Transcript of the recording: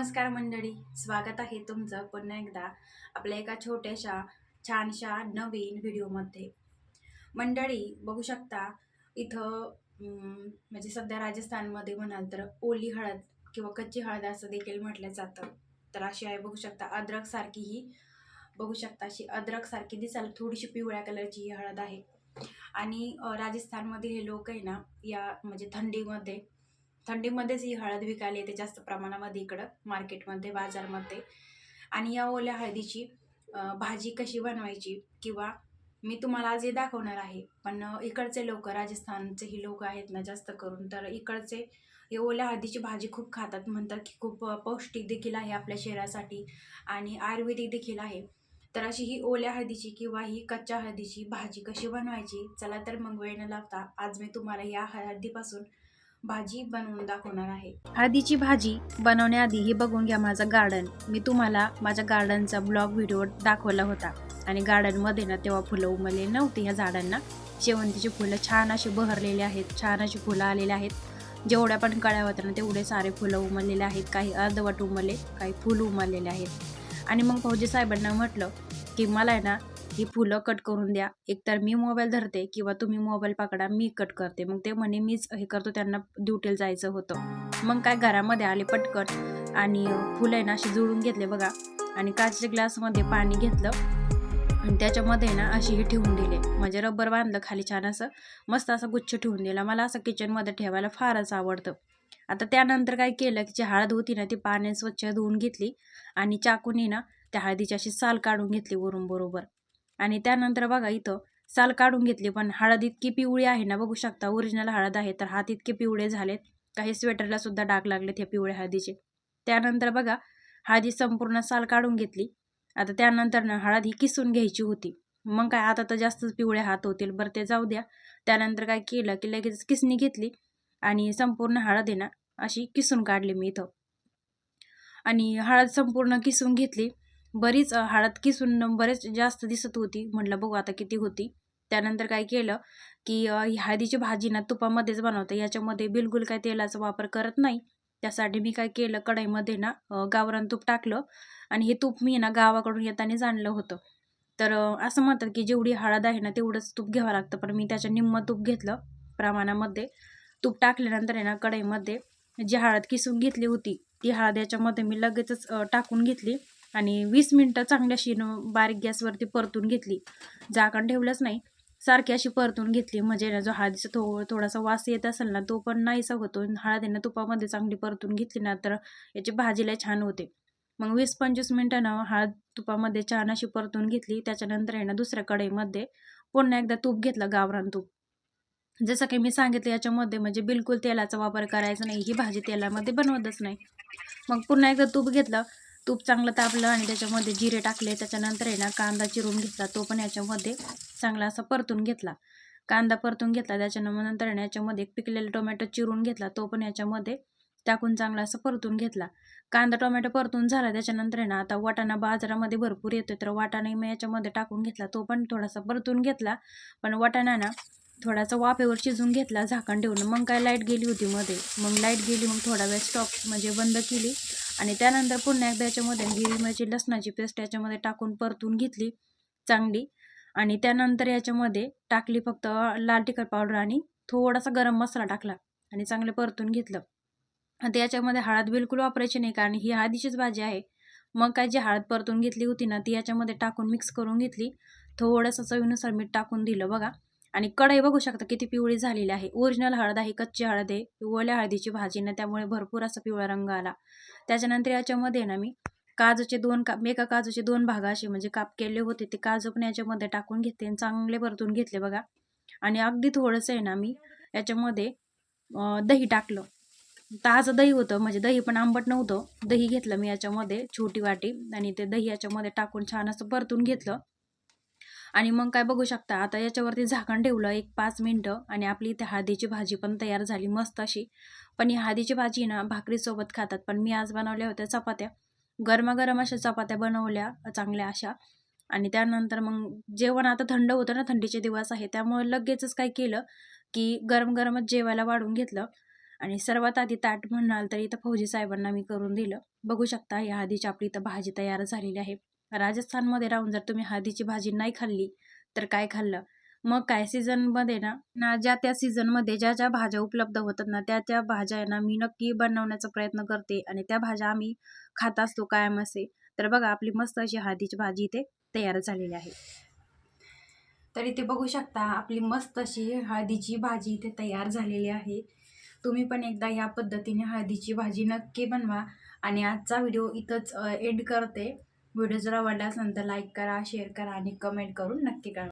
नमस्कार मंडळी स्वागत आहे तुमचं पुन्हा एकदा आपल्या एका छोट्याशा छानशा नवीन व्हिडिओमध्ये. मंडळी बघू शकता इथं म्हणजे सध्या राजस्थानमध्ये म्हणाल तर ओली हळद किंवा कच्ची हळद असं देखील म्हटलं जातं. तर अशी आहे बघू शकता अद्रकसारखी ही बघू शकता अशी अद्रकसारखी दिसाल दिसायला थोडीशी पिवळ्या कलरची ही हळद आहे. आणि राजस्थानमध्ये हे लोक आहे ना या म्हणजे थंडीमध्ये थंडीमध्येच ही हळद विकायला येते जास्त प्रमाणामध्ये इकडं मार्केटमध्ये बाजारमध्ये. आणि या ओल्या हळदीची भाजी कशी बनवायची किंवा मी तुम्हाला आज हे दाखवणार आहे पण इकडचे लोक राजस्थानचे ही लोक आहेत ना जास्त करून तर इकडचे हे ओल्या हळदीची भाजी खूप खातात म्हणतात की खूप पौष्टिक देखील आहे आपल्या शरीरासाठी आणि आयुर्वेदिक देखील आहे. तर अशी ही ओल्या हळदीची किंवा ही कच्च्या हळदीची भाजी कशी बनवायची चला तर मग वेळ न लागता आज मी तुम्हाला या हळदीपासून भाजी बनवून दाखवणार आहे. हळदीची भाजी बनवण्याआधी हे बघून घ्या माझं गार्डन मी तुम्हाला माझ्या गार्डनचा ब्लॉग व्हिडिओ दाखवला होता. आणि गार्डनमध्ये ना तेव्हा फुलं उमलले नव्हती ह्या झाडांना. शेवंतीची फुलं छान अशी बहरलेली आहेत छान अशी फुलं आलेली आहेत. जेवढ्या पण कळ्या होत्या ना तेवढे सारे फुलं उमललेले आहेत. काही अर्धवट उमलले काही फुलं उमललेले आहेत. आणि मग फौजी साहेबांना म्हटलं की मला आहे ना ही फुलं कट करून द्या. एकतर मी मोबाईल धरते किंवा तुम्ही मोबाईल पकडा मी कट करते. मग ते म्हणे मीच हे करतो त्यांना ड्युटीला जायचं होतं. मग काय घरामध्ये आले पटकन आणि फुलं आहे ना अशी जुळून घेतले बघा. आणि काचेच्या ग्लासमध्ये पाणी घेतलं आणि त्याच्यामध्ये ना अशी हे ठेवून दिले. म्हणजे रबर बांधलं खाली छान असं. मस्त असं गुच्छ ठेवून दिला. मला असं किचनमध्ये ठेवायला फारच आवडतं. आता त्यानंतर काय केलं की जी हळद होती ना ती पाण्याने स्वच्छ धुवून घेतली आणि चाकूने ना त्या हळदीची अशी साल काढून घेतली वरून बरोबर. आणि त्यानंतर बघा इथं साल काढून घेतली पण हळद इतकी पिवळी आहे ना बघू शकता ओरिजिनल हळद आहे तर हात इतके पिवळे झालेत. काही स्वेटरला सुद्धा डाग लागलेत हे पिवळ्या हळदीचे. त्यानंतर बघा हळदी संपूर्ण साल काढून घेतली. आता त्यानंतर ना हळद ही किसून घ्यायची होती. मग काय आता तर जास्तच पिवळे हात होतील. बरं ते जाऊ द्या. त्यानंतर काय केलं की लगेच किसणी घेतली आणि संपूर्ण हळद आहे ना अशी किसून काढली मी इथं. आणि हळद संपूर्ण किसून घेतली. बरीच हळद किसून बरेच जास्त दिसत होती. म्हटलं बघू आता किती होती. त्यानंतर काय केलं की ही हळदीची भाजी ना तुपामध्येच बनवते. याच्यामध्ये बिलकुल काय तेलाचा वापर करत नाही. त्यासाठी मी काय केलं कढईमध्ये ना गावरान तूप टाकलं आणि हे तूप मी ना गावाकडून येताना जाणलं होतं. तर असं म्हणतात की जेवढी हळद आहे ना तेवढंच तूप घ्यावं लागतं. पण मी त्याच्या निम्म तूप घेतलं प्रमाणामध्ये. तूप टाकल्यानंतर आहे ना कढईमध्ये जी हळद किसून घेतली होती ती हळद याच्यामध्ये मी लगेचच टाकून घेतली. आणि वीस मिनटं चांगल्याशी बारीक गॅसवरती परतून घेतली. झाकण ठेवलंच नाही. सारखी अशी परतून घेतली. म्हणजे ना जो हळदीचा थो हो, थोडासा वास येत असेल ना तो पण नाहीसा होतो. हळद ना तुपामध्ये चांगली परतून घेतली ना तर याची भाजीला छान होते. मग वीस पंचवीस मिनटं ना हळद तुपामध्ये छान अशी परतून घेतली. त्याच्यानंतर आहे ना दुसऱ्या कढईमध्ये पुन्हा एकदा तूप घेतलं गावरान तूप. जसं काही मी सांगितलं याच्यामध्ये म्हणजे बिलकुल तेलाचा वापर करायचा नाही. ही भाजी तेलामध्ये बनवतच नाही. मग पुन्हा एकदा तूप घेतलं. तूप चांगलं तापलं आणि त्याच्यामध्ये जिरे टाकले त्याच्यानंतर आहे ना कांदा चिरून घेतला तो पण याच्यामध्ये चांगला असा परतून घेतला. कांदा परतून घेतला त्याच्यानंतर आहे ना याच्यामध्ये एक पिकलेला टोमॅटो चिरून घेतला तो पण याच्यामध्ये टाकून चांगला असं परतून घेतला. कांदा टोमॅटो परतून झाला त्याच्यानंतर आहे ना आता वाटाणा बाजारामध्ये भरपूर येतो तर वाटाणा मी याच्यामध्ये टाकून घेतला तो पण थोडासा परतून घेतला. पण वाटाणा ना थोडासा वाफेवर शिजून घेतला झाकण ठेवून. मग काय लाइट गेली होती मध्ये. मग लाइट गेली मग थोडा वेळ स्टॉप म्हणजे बंद केली. आणि त्यानंतर पुन्हा एकदा याच्यामध्ये हिरवी मिरची लसणाची पेस्ट याच्यामध्ये टाकून परतून घेतली चांगली. आणि त्यानंतर याच्यामध्ये टाकली फक्त लाल तिखट पावडर आणि थोडासा गरम मसाला टाकला आणि चांगले परतून घेतलं. आता याच्यामध्ये हळद बिलकुल वापरायची नाही कारण ही हळदीचीच भाजी आहे. मग काय जी हळद परतून घेतली होती ना ती याच्यामध्ये टाकून मिक्स करून घेतली. थोडंसं चवीनुसार मीठ टाकून दिलं बघा. आणि कढई बघू शकता किती पिवळी झालेली आहे. ओरिजिनल हळद आहे कच्ची हळद आहे ओल्या हळदीची भाजी ना त्यामुळे भरपूर असा पिवळा रंग आला. त्याच्यानंतर याच्यामध्ये ना मी काजूचे दोन का एका काजूचे दोन भाग असे म्हणजे काप केले होते ते काजू पण याच्यामध्ये टाकून घेतले आणि चांगले परतून घेतले बघा. आणि अगदी थोडंसं आहे ना मी याच्यामध्ये दही टाकलं. ताजं दही होतं म्हणजे दही पण आंबट नव्हतं. दही घेतलं मी याच्यामध्ये छोटी वाटी. आणि ते दही याच्यामध्ये टाकून छान असं परतून घेतलं. आणि मग काय बघू शकता आता याच्यावरती झाकण ठेवलं एक पाच मिनटं आणि आपली इथे हळदीची भाजी पण तयार झाली मस्त अशी. पण ही हळदीची भाजी ना भाकरीसोबत खातात. पण मी आज बनवल्या होत्या चपात्या. गरमागरम अशा चपात्या बनवल्या चांगल्या अशा. आणि त्यानंतर मग जेवण आता थंड होतं ना थंडीचे दिवस आहे. त्यामुळे लगेचच काय केलं की गरम गरमच जेवायला वाढून घेतलं. आणि सर्वात आधी ताट म्हणाल तर इथं फौजी साहेबांना मी करून दिलं. बघू शकता या हळदीची आपली इथं भाजी तयार झालेली आहे. राजस्थानमध्ये राहून जर तुम्ही हळदीची भाजी नाही खाल्ली तर काय खाल्लं? मग काय सीझनमध्ये ना ना ज्या त्या सीझनमध्ये ज्या ज्या भाज्या उपलब्ध होतात ना त्या त्या भाज्या आहे ना मी नक्की बनवण्याचा प्रयत्न करते आणि त्या भाज्या आम्ही खात असतो कायम असे. तर बघा आपली मस्त अशी हळदीची भाजी इथे तयार झालेली आहे. तर इथे बघू शकता आपली मस्त अशी हळदीची भाजी इथे तयार झालेली आहे. तुम्ही पण एकदा ह्या पद्धतीने हळदीची भाजी नक्की बनवा आणि आजचा व्हिडिओ इथंच एड करते. व्हिडिओ जर आवडला असेल तर लाईक करा शेअर करा आणि कमेंट करून नक्की करा